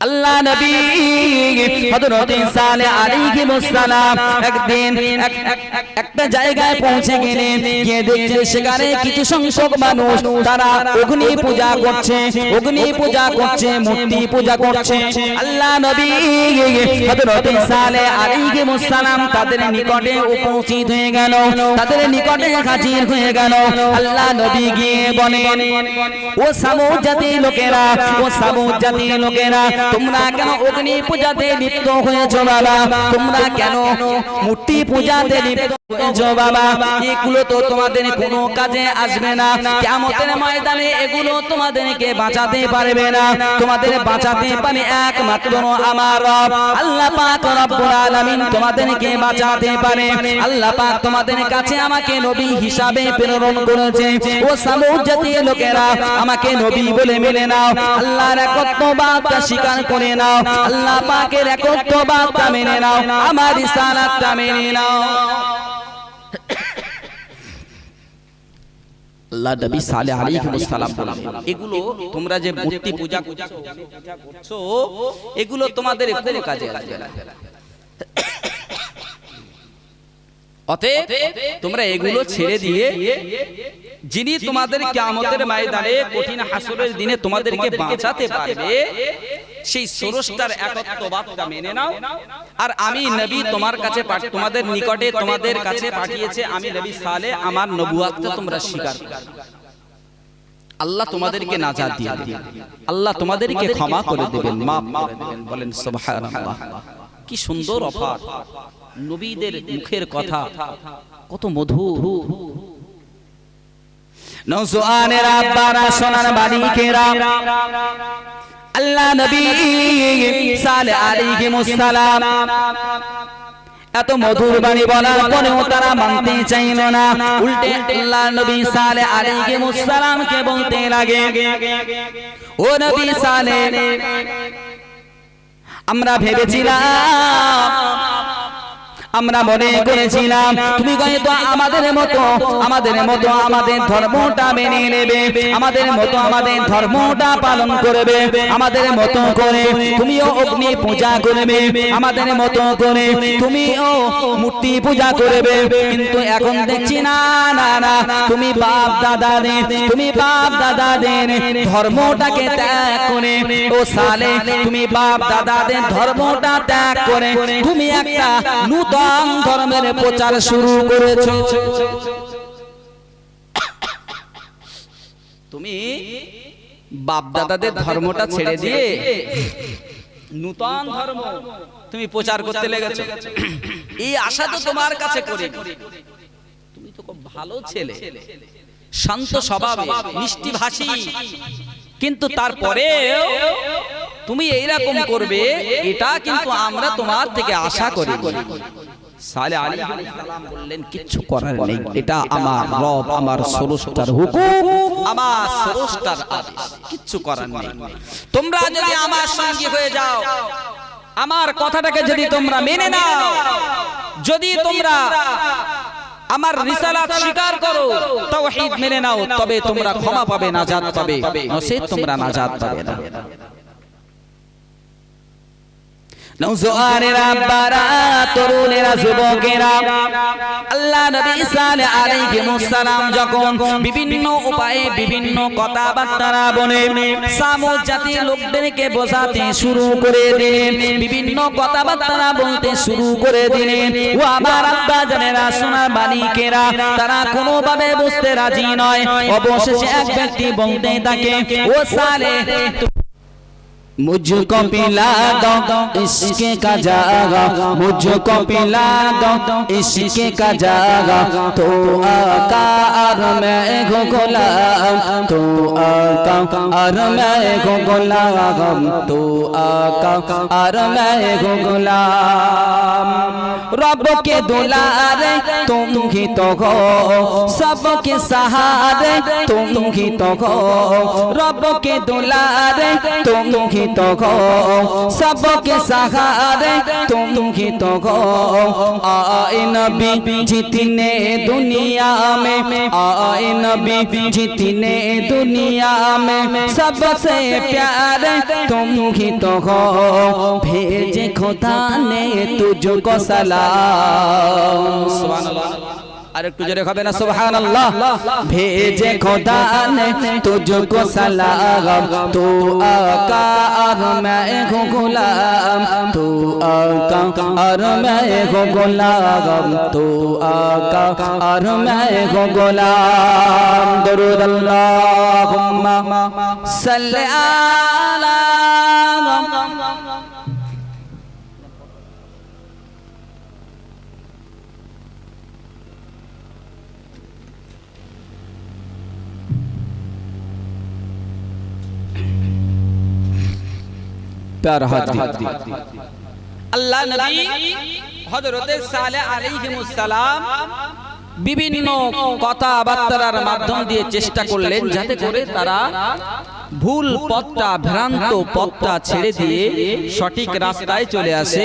আল্লাহ নবী হযরত সালেহ আলাইহিস সালাম একদিন এক- এক- এক- একটা জায়গায় পৌঁছে গেলেন। গিয়ে দেখছেন সেখানে কিছু সংখ্যক মানুষ, তারা অগ্নি পূজা করছে, অগ্নি পূজা করছে, মূর্তি পূজা করছে। আল্লাহ নবী হযরত সালেহ আলাইহিস সালাম তাদের নিকটে উপস্থিত হয়ে গেল, তাদের নিকটে হাজির হয়ে গেল। আল্লাহ নবী গিয়ে বলেন, ও সামুদ জাতির লোকেরা, ও সামুদ জাতির লোকেরা তোমরা কেন অগ্নি পূজাতে লিপ্ত হয়েছো বাবা? তোমরা কেন মূর্তি পূজাতে লিপ্ত হয়েছো বাবা? এগুলো তো তোমাদের কোনো কাজে আসবে না। কিয়ামতের ময়দানে এগুলো তোমাদেরকে বাঁচাতে পারবে না। তোমাদের বাঁচাতে পারে একমাত্র আমার রব। আল্লাহ পাক রব্বুল আলামিন তোমাদেরকে বাঁচাতে পারে। আল্লাহ পাক তোমাদের কাছে আমাকে নবী হিসাবে প্রেরণ করেছে। ও সামুদ জাতীয় লোকেরা আমাকে নবী বলে মেনে নাও। আল্লাহর একত্ববাদটা স্বীকার করে নাও। আল্লাহ পাকের একত্ববাদটা মেনে নাও। আমার রিসালাতটা মেনে নাও। আল্লাহ এগুলো তোমাদের কাজে অতএব তোমরা এগুলো ছেড়ে দিয়ে যিনি তোমাদের কিয়ামতের ময়দানে কঠিন হাসরের দিনে তোমাদেরকে বাঁচাতে পারবে সেই স্রষ্টার একত্ববাদটা মেনে নাও। আর আমি নবী তোমার কাছে তোমাদের নিকটে তোমাদের কাছে পাঠিয়েছে আমি নবী সালে আমার নবুয়াতটা তোমরা স্বীকার করো। আল্লাহ তোমাদেরকে নাজাত দিয়ে দেবেন। আল্লাহ তোমাদেরকে ক্ষমা করে দেবেন মাফ করে দেবেন বলেন সুবহানাল্লাহ। কি সুন্দর অফার। নবীদের মুখের কথা। কত মধু নৌসুয়ানের আব্বারা সোনার আল্লাহ নবী সালে এত মধুর বাণী বলার পরেও তারা মানতে চাইল না। উল্টে আল্লাহ নবী সালে আলাইহিস সালামকে বলতে লাগে ও নবী সালে আমরা ভেবেছিলাম আমরা মনে করেছিলাম তুমি হয়তো আমাদের মতো আমাদের মতো আমাদের ধর্মটা মেনে নেবে আমাদের মতো আমাদের ধর্মটা পালন করবে আমাদের মতো করে তুমিও অগ্নি পূজা করবে আমাদের মতো করে তুমিও মূর্তি পূজা করবে কিন্তু এখন দেখছি না না না তুমি বাপ দাদাদের তুমি বাপ দাদাদের ধর্মটাকে ত্যাগ করে ও সালে তুমি বাপ দাদাদের ধর্মটা ত্যাগ করে তুমি একটা নূতন ধর্মের প্রচার শুরু করেছ। তুমি বাপ দাদাদের ধর্মটা ছেড়ে দিয়ে নূতন ধর্ম তুমি প্রচার করতে লেগেছো। এই আশা তো তোমার কাছে করি। তুমি তো খুব ভালো ছেলে। শান্ত স্বভাবে মিষ্টি ভাষী কিন্তু তারপরে তুমি এইরকম করবে, এটা কিন্তু আমরা তোমার থেকে আশা করি। সালে আলী সালাম বললেন কিচ্ছু করার নেই। এটা আমার রব আমার স্রষ্টার হুকুম। আমার স্রষ্টার আদেশ। কিচ্ছু করার নেই। তোমরা যদি আমার সঙ্গী হয়ে যাও আমার কথাটাকে যদি তোমরা মেনে নাও যদি তোমরা আমার রিসালাত স্বীকার করো তাওহীদ মেনে নাও তবে তোমরা ক্ষমা পাবে নাজাত পাবে। তোমরা নাজাত পাবে না। বিভিন্ন উপায়ে বিভিন্ন বলে শুরু করে বিভিন্ন কথাবার্তা বলতে শুরু করে দিলেন। ও আমার আব্বা জানেরা সোনার মালিকেরা, তারা কোনোভাবে বুঝতে রাজি নয়। অবশেষে এক ব্যক্তি বলতে ও সালে मुझको पिला दो इसके का जागा। मुझको पिला दो इश्के का जागा। तो आका और मैं गो गुलाम। तो आका और मैं गो गुलाम। तो आका और मैं गो गुलाम। रब के दुलारे तुम ही तो हो। सबके सहारे तुम ही तो हो। रब के दुलारे तुम ही तो हो सबके सहारे तुम ही तो हो आए नबी जितने दुनिया में आए नबी जितने दुनिया में सबसे प्यारे तुम ही तो हो भेजे खुदा ने तुझको सलाम सुभान अल्लाह আর একটু জোরে হবে না সুবহানাল্লাহ ভেজে খোদা ने तुझको सलाम तू आका और मैं हूँ गुलाम तू आका और मैं हूँ गुलाम तू आका और मैं हूँ गुलाम दरूद अल्लाहुम्मा सल्ली প্যার হাজি আল্লাহ নবী হযরতে সালেহ আলাইহিমুস সালাম বিভিন্ন কথাবার্তার মাধ্যম দিয়ে চেষ্টা করলেন যাতে করে তারা ভুল পথটা ভ্রান্ত পথটা ছেড়ে দিয়ে সঠিক রাস্তায় চলে আসে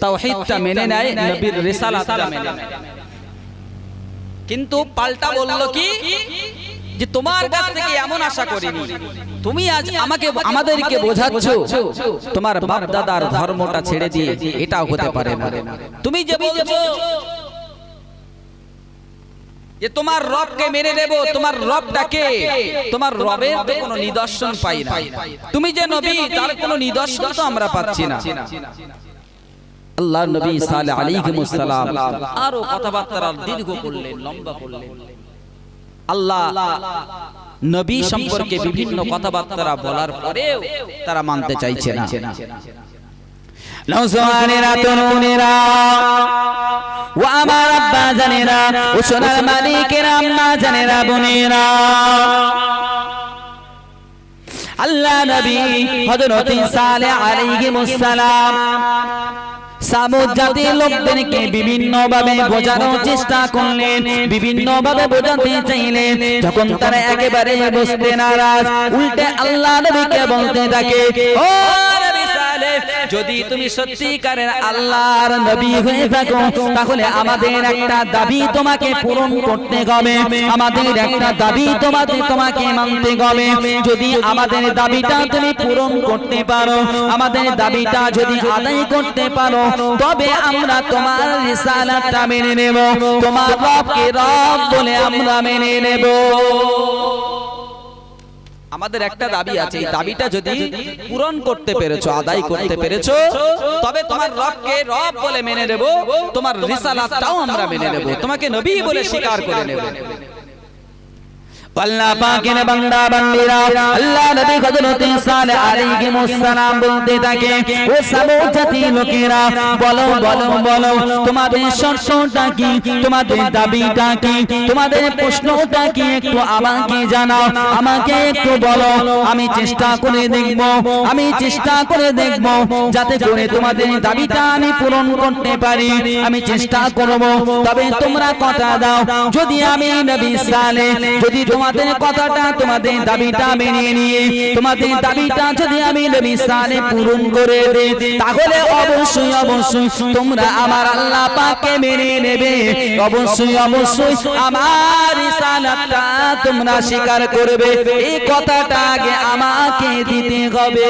তাওহীদটা মেনে নেয় নবীর রিসালাতটা মেনে নেয়। কিন্তু পাল্টা বলল কি? যে তোমার কাছ থেকে এমন আশা করিনি। তুমি আজ আমাকে আমাদেরকে বোঝাচ্ছ তোমার বাপ দাদার ধর্মটা ছেড়ে দিয়ে এটাও হতে পারে না। তুমি যে বলছো যে তোমার রবকে মেনে নেব তোমার রবটাকে তোমার রবের তো কোনো নিদর্শন পাই না। তুমি যে নবী তার কোনো নিদর্শন তো আমরা পাচ্ছি না। আল্লাহ নবী সালে আলাইহিমুস সালাম আরও কথাবার্তা দীর্ঘ করলেন লম্বা করলেন। আল্লাহ নবী সম্পর্কে বিভিন্ন কথাবার্তা বলার পরেও তারা মানতে চাইছে না। নওজওয়ানেরা তরুণেরা ও আমার আব্বা জানেরা ও সোনার মালিকেরা আম্মা জানেরা বোনেরা। আল্লাহ নবী হযরত সালেহ আলাইহিমুস সালাম সামুদ জাতির লোকদেরকে বিভিন্ন ভাবে বোঝানোর চেষ্টা করলেন বিভিন্ন ভাবে বোঝাতে চাইলেন যখন তারা একেবারে বুঝতে নারাজ উল্টে আল্লাহ নবীকে বলতে থাকে ও যদি তুমি সত্যিকারের আল্লাহর নবী হয়ে থাকো তাহলে আমাদের একটা দাবি তোমাকে পূরণ করতে হবে। আমাদের একটা দাবি তোমাকে তোমাকে মানতে হবে। যদি আমাদের দাবিটা তুমি পূরণ করতে পারো আমাদের দাবিটা যদি আদায় করতে পারো তবে আমরা তোমার রিসালাতটা মেনে নেব। তোমার রবকে রব বলে আমরা মেনে নেব। আমাদের একটা দাবি আছে এই দাবিটা যদি পূরণ করতে পেরেছ আদায় করতে পেরেছ তবে তোমার রবকে রব বলে মেনে নেব তোমার রিসালাতটাও আমরা মেনে নেব তোমাকে নবী বলে স্বীকার করে নেব। আল্লাহ পাকের বান্দা বান্দিরা আল্লাহ নবী হযরত সালেহ আলাইহিস সালাম বলতে থাকে, ও সামুদ জাতি লোকেরা, বলো বলো বলো, তোমাদের শর্তটা কি? তোমাদের দাবিটা কি? তোমাদের প্রশ্নটা কি? একটু আমাকে জানাও, আমাকে একটু বলো, আমি চেষ্টা করে দেখব, আমি চেষ্টা করে দেখব, যাতে করে তোমাদের দাবিটা আমি পূরণ করতে পারি, আমি চেষ্টা করব, তবে তোমরা কথা দাও, যদি আমি নবী সালেহ যদি তোমাদের কথাটা তোমাদের দাবিটা মেনে নিয়ে তোমাদের দাবিটা যদি আমি নবী সালে পূরণ করে দেই তাহলে অবশ্যই অবশ্যই তোমরা আমার আল্লাহ পাককে মেনে নেবে। অবশ্যই অবশ্যই আমার রিসালাতটা তোমরা স্বীকার করবে। এই কথাটা আগে আমাকে দিতে হবে।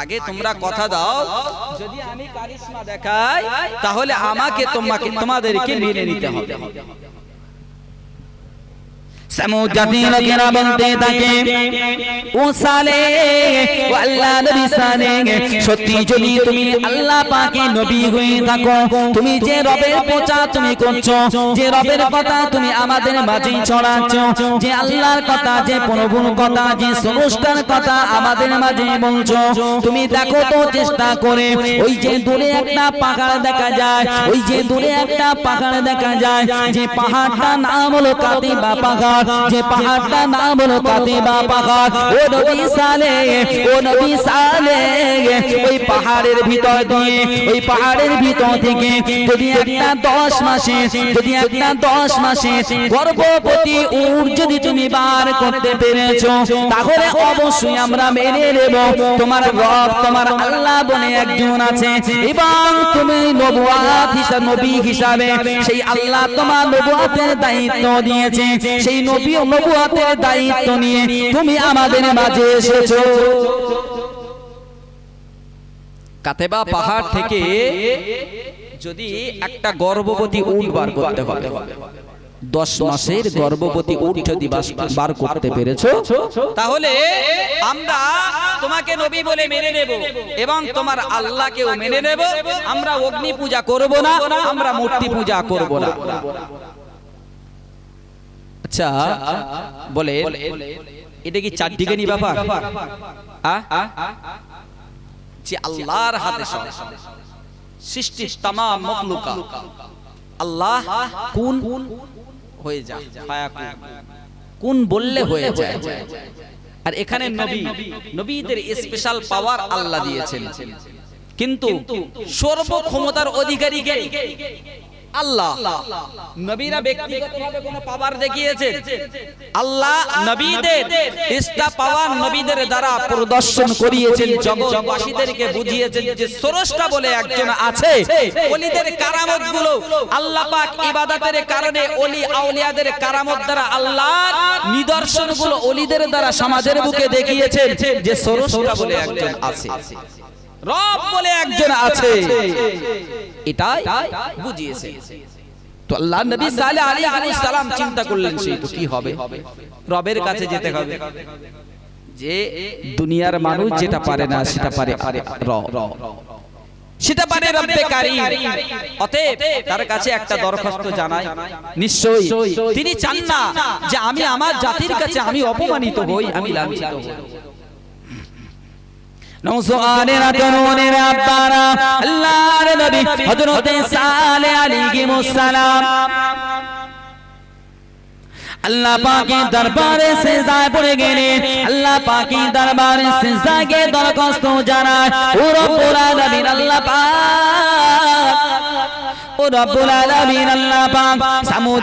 আগে তোমরা কথা দাও। যদি আমি কারিশমা দেখাই তাহলে আমাকে তোমাকে তোমাদেরকে মেনে নিতে হবে। সমুদ জাতি লোকেরা বলতে থাকে ও সালে ও আল্লাহ নবী সালে সত্যি যদি তুমি আল্লাহ পাকে নবী হয়ে থাকো তুমি যে রবের প্রচার তুমি করছ যে রবের কথা তুমি আমাদের মাঝে ছড়াচ্ছ যে আল্লাহর কথা যে প্রভুর কথা যে স্রষ্টার কথা আমাদের মাঝে বলছো তুমি দেখো তো চেষ্টা করে ওই যে দূরে একটা পাহাড় দেখা যায় ওই যে দূরে একটা পাহাড় দেখা যায় যে পাহাড়টা নাম হলো কাতিবা পাহাড় যে পাহাড়টা নাম হলো তাতিবা পাহাড়। ও নবী সালে, ও নবী সালে, ওই পাহাড়ের ভিতর দিয়ে, ওই পাহাড়ের ভিতর থেকে যদি একটা দশ মাসে, যদি একটা দশ মাসে গর্ভবতী উট যদি তুমি বার করতে পেরেছ, তাহলে অবশ্যই আমরা মেনে নেব, তোমার রব, তোমার আল্লাহ বলে একজন আছে। এবং তুমি নবুয়াত হিসাবে নবী হিসাবে সেই আল্লাহ তোমার নবুয়াতের দায়িত্ব দিয়েছে। সেই নবী নবুয়াতের দায়িত্ব নিয়ে তুমি আমাদের মাঝে এসেছ। কাতেবা পাহাড় থেকে যদি একটা গর্ভবতী উট বার করতে হবে। দশ মাসের গর্ভবতী উট যদি বার করতে পেরেছ? তাহলে আমরা তোমাকে নবী বলে মেনে নেব এবং তোমার আল্লাহকেও মেনে নেব। আমরা অগ্নি পূজা করব না আমরা মূর্তি পূজা করব না। আচ্ছা বলে এটা কি চারদিকে নি ব্যাপার? যে আল্লাহর হাতে সব। সৃষ্টির তাম মখলুকা আল্লাহ কোন হয়ে যায়? কোন? বললে হয়ে যায়? আর এখানে নবী নবীদের স্পেশাল পাওয়ার আল্লাহ দিয়েছেন। কিন্তু সর্ব ক্ষমতার অধিকারী আল্লাহ। নবীরা ব্যক্তিগতভাবে কোনো পাওয়ার দেখিয়েছে? আল্লাহ নবীদের পাওয়ার নবীদের দ্বারা প্রদর্শন করিয়েছেন জগৎবাসীদেরকে বুঝিয়েছেন যে স্রষ্টা বলে একজন আছে। ওলিদের কারামতগুলো আল্লাহ পাক ইবাদতের কারণে ওলি আউলিয়াদের কারামত দ্বারা আল্লাহর নিদর্শনগুলো ওলিদের দ্বারা সমাজের বুকে দেখিয়েছেন যে স্রষ্টা বলে একজন আছে। রব বলে একজন আছে। এটাই বুঝিয়েছে। তো আল্লাহ নবী সালে আলাইহিস সালাম চিন্তা করলেন সেই তো কি হবে? রবের কাছে যেতে হবে। যে দুনিয়ার মানুষ যেটা পারে না সেটা পারে র সেটা পারে রব্বে কারীম। অতএব তার কাছে একটা দরখাস্ত জানাই। নিশ্চয়ই। তিনি চান না যে আমি আমার জাতির কাছে আমি অপমানিত হই আমি লাঞ্ছিত হই। আল্লাহ পাকের দরবারে সিজদায় পড়ে গেলেন আল্লাহ পাকের দরবারে সিজদাকে দরখাস্ত জানায় ও রব্বুল আলামিন আল্লাহ পাক ও রব্বুল আলামিন আল্লাহ পাক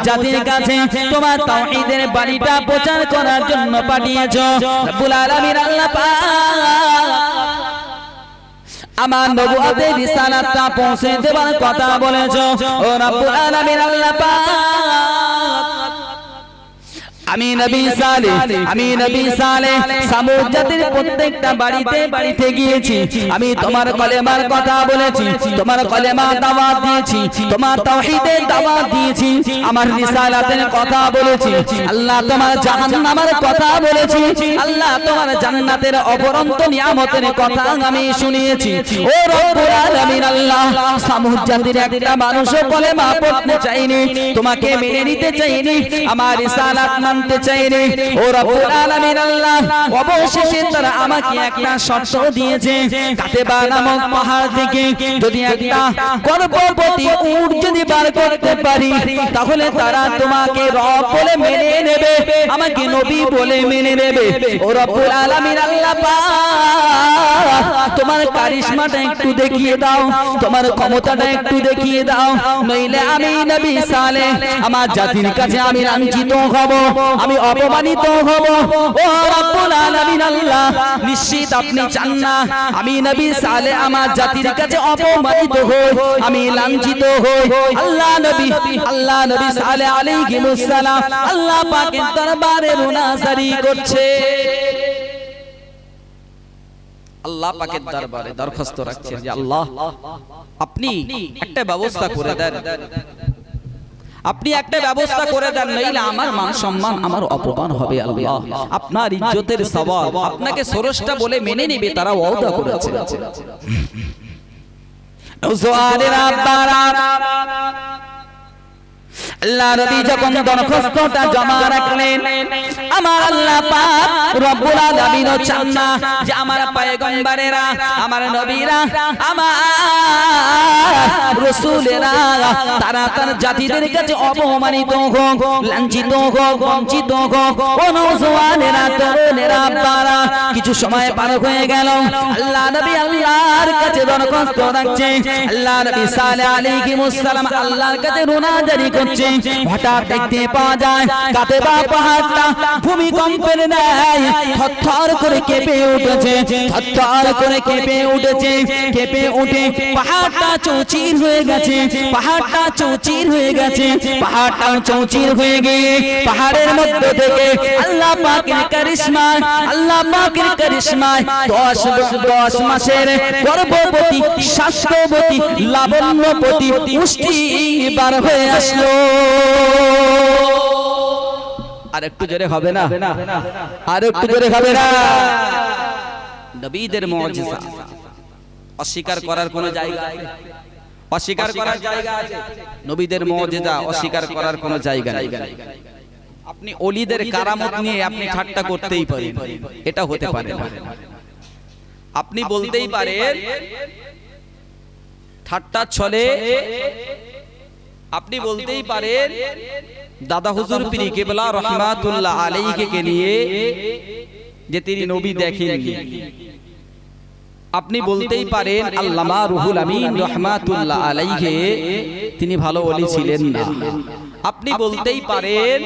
জাতির কাছে তোমার তাওহীদের বাণীটা প্রচার করার জন্য পাঠিয়েছো রব্বুল আলামিন আল্লাহ পাক আমার নবুয়াতে রিসালাতটা পৌঁছে দেবার কথা বলেছ। ও রব্বুল আলামিন আল্লাহ পাক আমি নবী সালে আমি নবী সালে সামুদ প্রত্যেকটা বাড়িতে বাড়িতে গিয়েছি আমি তোমার কলেমার কথা বলেছি, তোমার কলেমা দাওয়াত দিয়েছি, তোমার তাওহীদের দাওয়াত দিয়েছি, আমার রিসালাতের কথা বলেছি, আল্লাহ তোমার জাহান্নামের কথা বলেছি, আল্লাহ তোমার জান্নাতের অপরন্ত নিয়ামতের কথা আমি শুনিয়েছি। ও রব্বুল আলামিন আল্লাহ, সামুদ জাতির একটা মানুষও কলেমা পড়তে চাইনি, তোমাকে মেনে নিতে চাইনি, আমার রিসালাত মানতে চাইনি ও রব্বুল আলামিন আল্লাহ, অবশেষে তারা আমাকে একটা শর্ত দিয়েছে। কাতেবা নামক পাহাড় থেকে যদি একটা গর্ভবতী উট যদি বার করতে পারি, তাহলে তারা তোমাকে রব বলে মেনে নেবে, আমাকে নবী বলে মেনে নেবে। ও রব্বুল আলামিন আল্লাহ তোমার কারিশমাটা একটু দেখিয়ে দাও, তোমার ক্ষমতাটা একটু দেখিয়ে দাও। নইলে আমি নবী সালে, আমার জাতির কাছে আমি লাঞ্ছিত হব। আমি অপমানিত হব। ও রব্বুল আলামিন আল্লাহ নিশ্চিত আপনি চান না আমি নবী সালে আমার জাতির কাছে অপমানিত হই। আমি লাঞ্ছিত হই। আল্লাহ নবী আল্লাহ নবী সালে আলাইহিস সালাম আল্লাহ পাকের দরবারে মুনাজারি করছে। আল্লাহ পাকের দরবারে দরখাস্ত রাখছেন যে আল্লাহ আপনি একটা ব্যবস্থা করে দেন। আপনি একটা ব্যবস্থা করে দেন, নইলে আমার মান সম্মান, আমার অপমান হবে আল্লাহ। আপনার ইজ্জতের সবাব আপনাকে সরসটা বলে মেনে নেবে, তারা ওয়াদা করেছে। জোয়ারের আব্বারা তারা তার জাতিদের কাছে অপমানিত হোক, লাঞ্ছিত হোক, বঞ্চিত কিছু সময় পার হয়ে গেল, আল্লাহ নবী আল্লাহর কাছে দরখাস্ত রাখছে, আল্লাহ নবী সালেহ আলাইহিস সালাম আল্লাহর কাছে রোনাজারি করছে হঠাৎ দেখতে পাওয়া যায় কাতেবা পাহাড়টা ভূমিকম্পের ন্যায় থরথর করে কেঁপে উঠেছে, থরথর করে কেঁপে উঠেছে, কেঁপে উঠে পাহাড়টা চৌচির হয়ে গেছে, পাহাড়টা চৌচির হয়ে গেছে, পাহাড়টা চৌচির হয়ে গিয়ে পাহাড়ের মধ্যে থেকে আল্লাহ পাকের কারিশমা আল্লাহ পাকের কারিশমায় দশ দশ মাসের গর্ভবতী, স্বাস্থ্যবতী, লাবণ্যবতী পুষ্টি বার হয়ে আসলো। আর একটু জোরে হবে না? আর একটু জোরে হবে না? নবীদের মুজিজা। অস্বীকার করার কোনো জায়গা? অস্বীকার করার জায়গা আছে? নবীদের মুজিজা অস্বীকার করার কোনো জায়গা নেই। আপনি অলিদের কারামত নিয়ে আপনি ঠাট্টা করতেই পারেন। এটা হতে পারে না। আপনি বলতেই পারেন ঠাট্টা ছলে আপনি বলতেই পারেন দাদা হুজুর পীর কেবলা রহমাতুল্লাহ আলাইকে কে নিয়ে যে তিনি নবী দেখেননি। আপনি বলতেই পারেন আল্লামা রুহুল আমিন রহমাতুল্লাহ আলাইকে তিনি ভালো ওলি ছিলেন না। আপনি বলতেই পারেন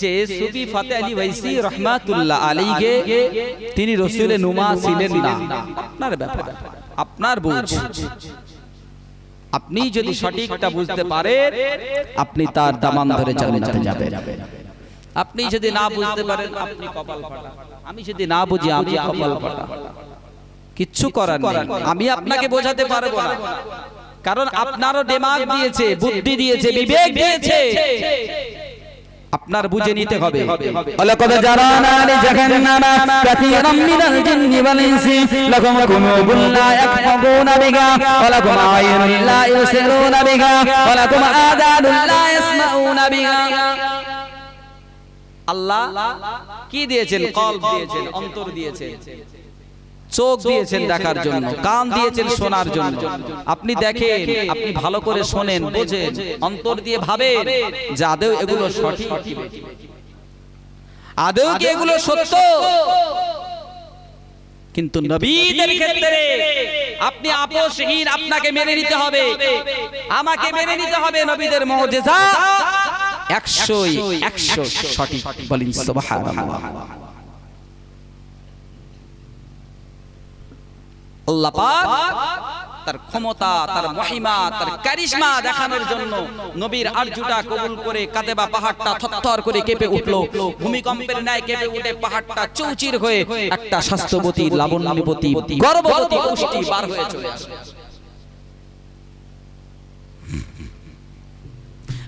যে সুফি ফাতে আলী ওয়াইসি রহমাতুল্লাহ আলাইকে তিনি রসুলে নুমা ছিলেন না। আপনার ব্যাপার। আপনার বুঝ। আপনি যদি সঠিকটা বুঝতে পারেন আপনি তার দামান ধরে জান্নাতে যাবেন। আপনি যদি না বুঝতে পারেন আপনি কপাল ফাটা। আমি যদি না বুঝি আমি কপাল ফাটা। কিচ্ছু করার নেই। আমি আপনাকে বোঝাতে পারব না। কারণ আপনারও দিমাগ দিয়েছে বুদ্ধি দিয়েছে বিবেক দিয়েছে। আপনার বুঝে নিতে হবে। অলকদ জারানা লি জাহান্নামা কাসীরাম মিনাল জিন্নি ওয়াল ইনসি লাকুম কুনুবুন লা ইয়াকফুনা বিহা ওয়ালাকুম আয়ুনুন লা ইউসিরুনা বিহা ওয়ালাকুম আযানুন লা ইয়াসমাউনা বিহা আল্লাহ কি দিয়েছেন? কলব দিয়েছেন অন্তর দিয়েছেন। চোখ দিয়েছেন দেখার জন্য কান দিয়েছেন শোনার জন্য। আপনি দেখেন আপনি ভালো করে শোনেন বোঝেন অন্তর দিয়ে ভাবেন যে আদেও এগুলো সঠিক। আদেও কি এগুলো সত্য? কিন্তু নবীদের ক্ষেত্রে আপনি আপোষহীন আপনাকে মেনে নিতে হবে। আমাকে মেনে নিতে হবে নবীদের মুজিজা একশোই একশো সঠিক। বলেন সুবহানাল্লাহ। তার ক্ষমতা, তার মহিমা, তার দেখানোর জন্য নবীর আরজুটা কবুল করে পাহাড়টা থরথর করে কেঁপে উঠল। ভূমিকম্পের ন্যায় কেঁপে উঠে পাহাড়টা চৌচির হয়ে একটা স্বাস্থ্যবতী, লাবণ্যবতী, গর্ভবতী পুষ্টি বার হয়ে চলে আসে।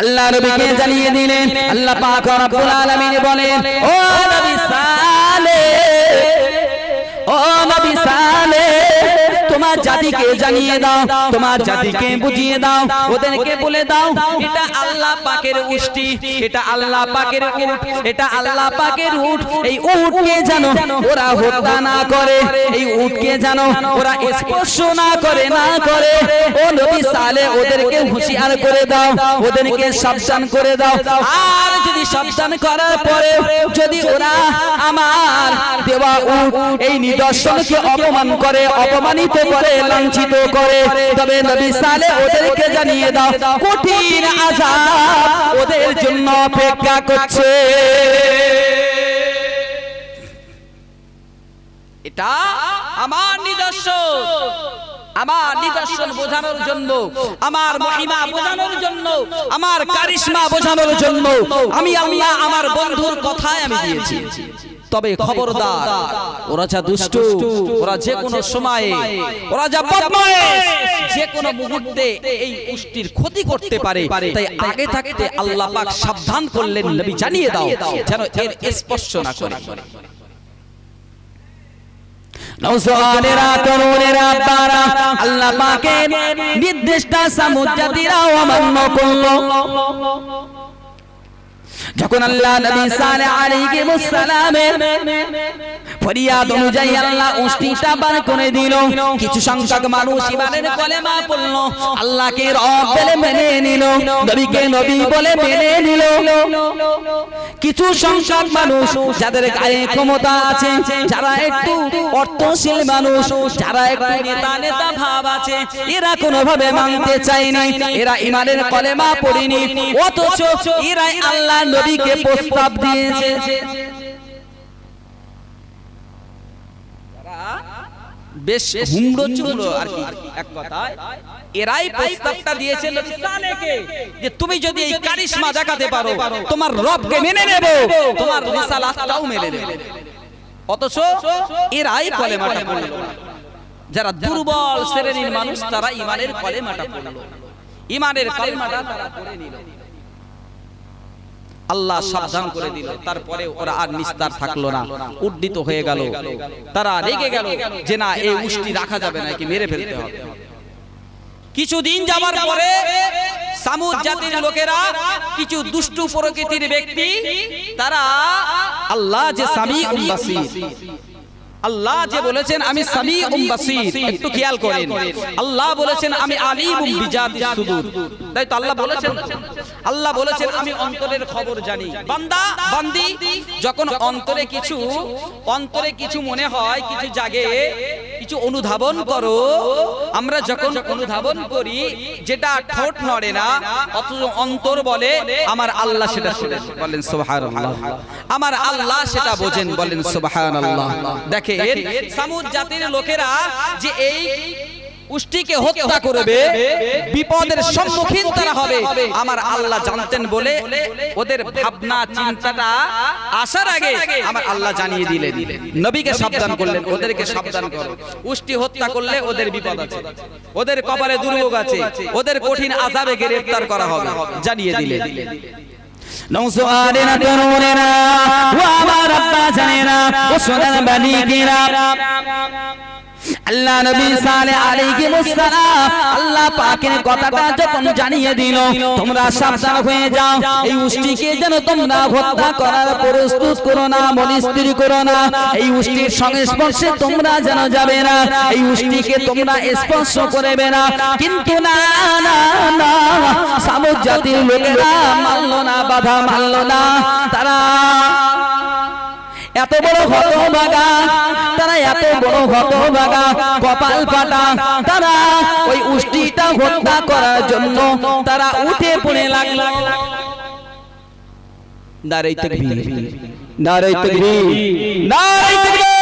আল্লাহ নবীকে জানিয়ে দিলেন আল্লাহ পাক রব্বুল আলামিন বলেন ও নবী সালে ও নবী সালেহ তোমার জাতিকে জানিয়ে দাও তোমার জাতিকে বুঝিয়ে দাও ওদেরকে বলে দাও এটা আল্লাহ পাকের উষ্টি এটা আল্লাহ পাকের উট এটা আল্লাহ পাকের উট এই উটকে জানো ওরা হত্যা না করে এই উটকে জানো ওরা স্পর্শ না করে না করে ও নবী সালে ওদেরকে হুঁশিয়ার করে দাও ওদেরকে সাবধান করে দাও। আর যদি সাবধান করার পরে যদি ওরা আমার দেওয়া উট এই নিদর্শনকে অপমান করে অপমানিত করে লাঞ্ছিত করে। তবে নবী সালে ওদেরকে জানিয়ে দাও, কঠিন আযাব ওদের জন্য অপেক্ষা করছে। এটা আমার নিদর্শন। আমার নিদর্শন বোঝানোর জন্য, আমার মহিমা বোঝানোর জন্য, আমার কারিশমা বোঝানোর জন্য, আমি আল্লাহ আমার বন্ধুর কথায় আমি দিয়েছি। তবে খবরদার। ওরা যা দুষ্ট ওরা যে কোনো সময়ে ওরা যা যে কোনো মুহূর্তে এই উষ্টির ক্ষতি করতে পারে। তাই আগে থাকতে আল্লাহ পাক সাবধান করলেন নবী জানিয়ে দাও যেন এর স্পর্শ না করে। নৌসওয়ানেরা তরুণেরা তারা আল্লাহ পাকের নির্দেশটা সামুদ্রাতিরাও অমান্য করল। যখন আল্লাহ নবী সালেহ আলাইহিস সালামের ফরিয়াদ অনুযায়ী আল্লাহ উষ্টিটা বার করে দিল। কিছু সংখ্যক মানুষ ইমানের কলেমা পড়ল। আল্লাহকে রব বলে মেনে নিল। নবীকে নবী বলে মেনে নিল। কিছু সংখ্যক মানুষ যাদের গায়ে ক্ষমতা আছে যারা একটু অর্থশীল মানুষ যারা একটু নেতা নেতা ভাব আছে এরা কোনোভাবে মানতে চায়নি এরা ইমানের কলেমা পড়েনি। অথচ এরাই আল্লাহ নবীকে প্রস্তাব দিয়েছে। বেশ হুমড়ো চুমড়ো আর কি এক কথায়। এরাই প্রস্তাবটা যে তুমি যদি এই কারিশমা দেখাতে পারো তোমার রবকে মেনে নেব। তোমার রিসালাতটাও মেনে নেব। অথচ এরাই কলেমাটা পড়ল। যারা দুর্বল শ্রেণির মানুষ তারা ইমানের কলেমাটা পড়ল। ইমানের কলেমাটা তারা পড়ে নিল। আল্লাহ সাবধান করে দিল। তারপরে ওরা আর নিস্তার থাকল না। উদ্দিত হয়ে গেল। তারা রেগে গেল যে না, এই উষ্টি রাখা যাবে না কি মেরে ফেলতে হবে। কিছুদিন যাবার পরে সামুদ জাতির লোকেরা কিছু দুষ্টু প্রকৃতির ব্যক্তি, তারা আল্লাহ যে সামি আল্লাহ যে বলেছেন আমি সামি উম বাসির। একটু খেয়াল করেন। আল্লাহ বলেছেন আমি আলিম উম বিজাতি সুদূর। তাই তো আল্লাহ বলেছেন আল্লাহ বলেছেন আমি অন্তরের খবর জানি। বান্দা বান্দি যখন অন্তরে কিছু অন্তরে কিছু মনে হয় কিছু জাগে কিছু অনুধাবন করো। আমরা যখন অনুধাবন করি যেটা ঠোঁট নড়ে না অথচ অন্তর বলে আমার আল্লাহ সেটা শোনেন বলেন। সুবহানাল্লাহ। আমার আল্লাহ সেটা বোঝেন বলেন। সুবহানাল্লাহ। দেখেন সামুদ জাতির লোকেরা যে এই উষ্টিকে হত্যা করবে বিপদের সম্মুখীন তারা হবে। আমার আল্লাহ জানতেন বলে ওদের ভাবনা চিন্তাটা আসার আগে আমার আল্লাহ জানিয়ে দিলেন। নবীকে সাবধান করলেন ওদেরকে সাবধান করো। উষ্টি হত্যা করলে ওদের বিপদ আছে। ওদের কপালে দুর্ভোগ আছে। ওদের কঠিন আযাবে গ্রেফতার করা হবে। জানিয়ে দিলেন। নৌসওয়ানেরা তরুণেরা ও আমার আব্বা জানেরা ও সোনার বালিকেরা আল্লাহ নবী সালেহ আলাইহিস সালাম। আল্লাহ পাকের কথাটা যখন জানিয়ে দিল তোমরা সাবধান হয়ে যাও। এই উষ্টিকে যেন তোমরা হত্যা করার প্রস্তুত করো না মনস্থির করো না। এই উষ্টির সংস্পর্শে তোমরা যেন যাবে না। এই উষ্টিকে তোমরা স্পর্শ করবে না। কিন্তু না না না সামুদ জাতির লোকেরা মানলো না বাধা মানলো না। তারা এত বড় হতভাগা তারা এত বড় হতভাগা কপাল পাটা তারা ওই উষ্টিটা হত্যা করার জন্য তারা উঠে পড়ে লাগল। নারে তাকবীর নারে তাকবীর নারে তাকবীর।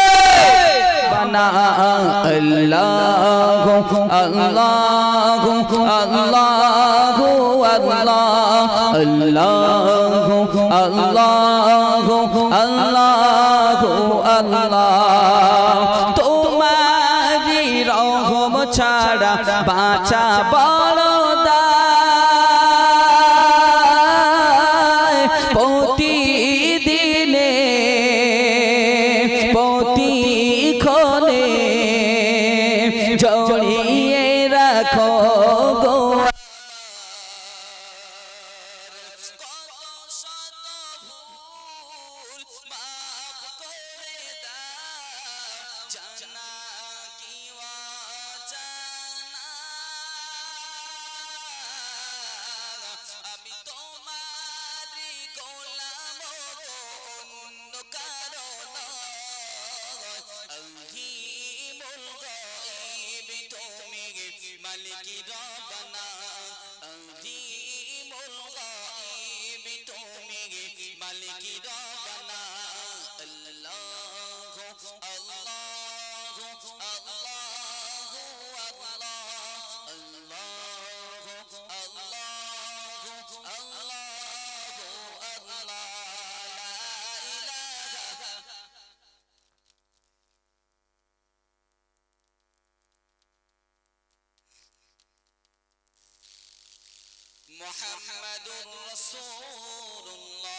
আল্লাহু আল্লাহু আল্লাহু আল্লাহ আল্লাহু আল্লাহু আল্লাহু আল্লাহ। তোমারি রহম ছাড়া বাঁচা মুহাম্মাদুর রাসূলুল্লাহ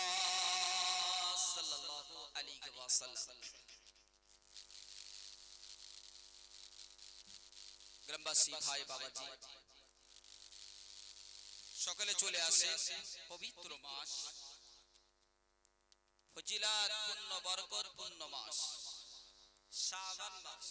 সাল্লাল্লাহু আলাইহি ওয়াসাল্লাম গ্রামবাসী ভাই বাবাজি সকলে চলে আসে পবিত্র মাস ফজিলাত পূর্ণ বরকত পূর্ণ মাস শাবান মাস